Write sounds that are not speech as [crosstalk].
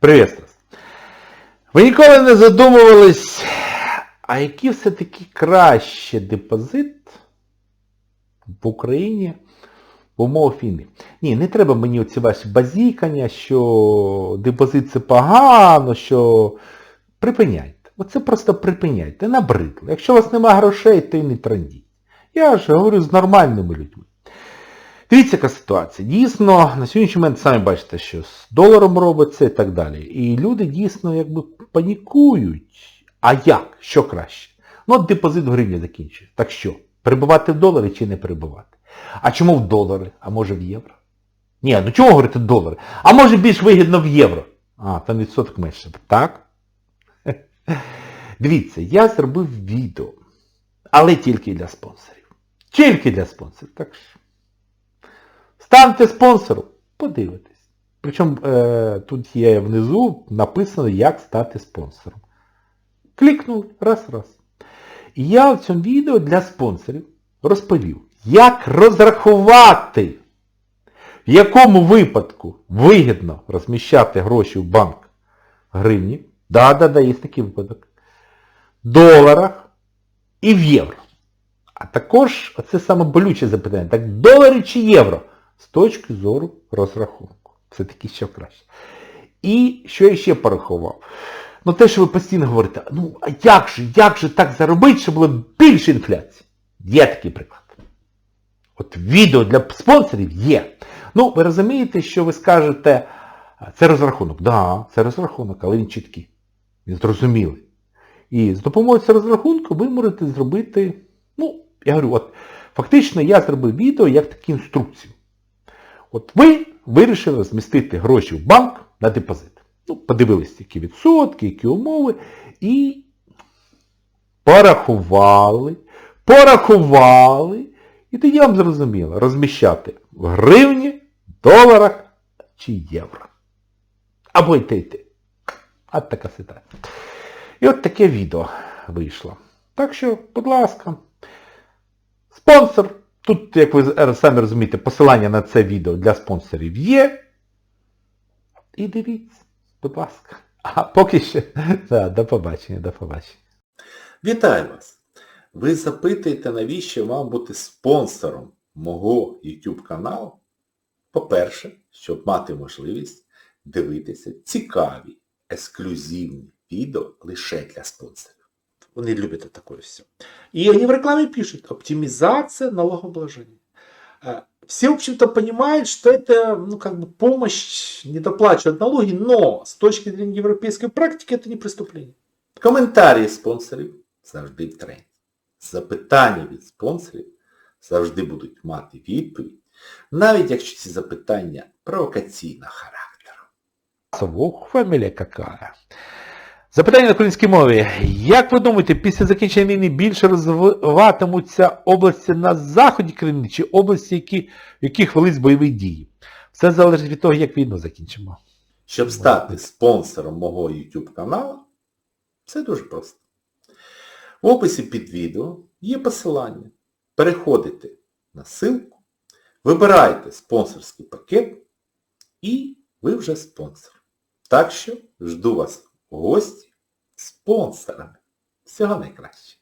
Привіт вас. Ви ніколи не задумувались, а який все-таки краще депозит в Україні в умовах війни? Ні, не треба мені оці ваші базікання, що депозит це погано, що... Припиняйте. Оце просто припиняйте, набридло. Якщо у вас немає грошей, то й не трандіть. Я ж говорю з нормальними людьми. Дивіться, яка ситуація. Дійсно, на сьогоднішній момент самі бачите, що з доларом робиться і так далі. І люди дійсно якби панікують. А як? Що краще? Ну от депозит в гривні закінчує. Так що? Перебувати в доларі чи не перебувати? А чому в долари? А може в євро? Ні, ну чому говорити долари? А може більш вигідно в євро? А, там відсоток менше. Так? [laughs] Дивіться, я зробив відео, але тільки для спонсорів. Тільки для спонсорів. Так що. Станьте спонсором, подивитесь. Причому е, тут є внизу написано, як стати спонсором. Клікнули, раз-раз. І я в цьому відео для спонсорів розповів, як розрахувати, в якому випадку вигідно розміщати гроші в банк гривні. Да-да-да, є такий випадок. доларах і в євро. А також, оце саме болюче запитання, так долари чи євро? З точки зору розрахунку. Все-таки що краще. І що я ще порахував? Ну те, що ви постійно говорите, ну а як же, як же так заробити, щоб було більше інфляції? Є такий приклад. От відео для спонсорів є. Ну, ви розумієте, що ви скажете, це розрахунок. Так, да, це розрахунок, але він чіткий. Він зрозумілий. І з допомогою цього розрахунку ви можете зробити, ну, я говорю, от фактично я зробив відео як таку інструкцію. От ви вирішили розмістити гроші в банк на депозит. Ну, подивилися, які відсотки, які умови, і порахували, порахували, і тоді вам зрозуміло, розміщати в гривні, доларах чи євро. Або й те, й. От така ситуація. І от таке відео вийшло. Так що, будь ласка, спонсор. Тут, як ви самі розумієте, посилання на це відео для спонсорів є. І дивіться, будь ласка. А поки що, да, до побачення, до побачення. Вітаю вас! Ви запитуєте, навіщо вам бути спонсором мого YouTube каналу? По-перше, щоб мати можливість дивитися цікаві, ексклюзивні відео лише для спонсорів. Вони люблять таке все. И они в рекламе пишут, оптимизация налогообложения. Э, Все, в общем-то, понимают, что это, ну, как бы помощь не доплачивать налоги, но с точки зрения европейской практики это не преступление. Коментарі спонсорів завжди в тренді. Запитання від спонсорів завжди будуть мати відповідь, навіть якщо ці запитання провокаційного характеру. Ох, фамілія какая. Запитання на українській мові. Як ви думаєте, після закінчення війни більше розвиватимуться області на заході країни чи області, які, в яких велись бойові дії? Все залежить від того, як війну закінчимо. Щоб стати спонсором мого YouTube каналу, все дуже просто. В описі під відео є посилання. Переходите на ссылку, вибирайте спонсорський пакет і ви вже спонсор. Так що жду вас гості спонсорами. Всього найкраще.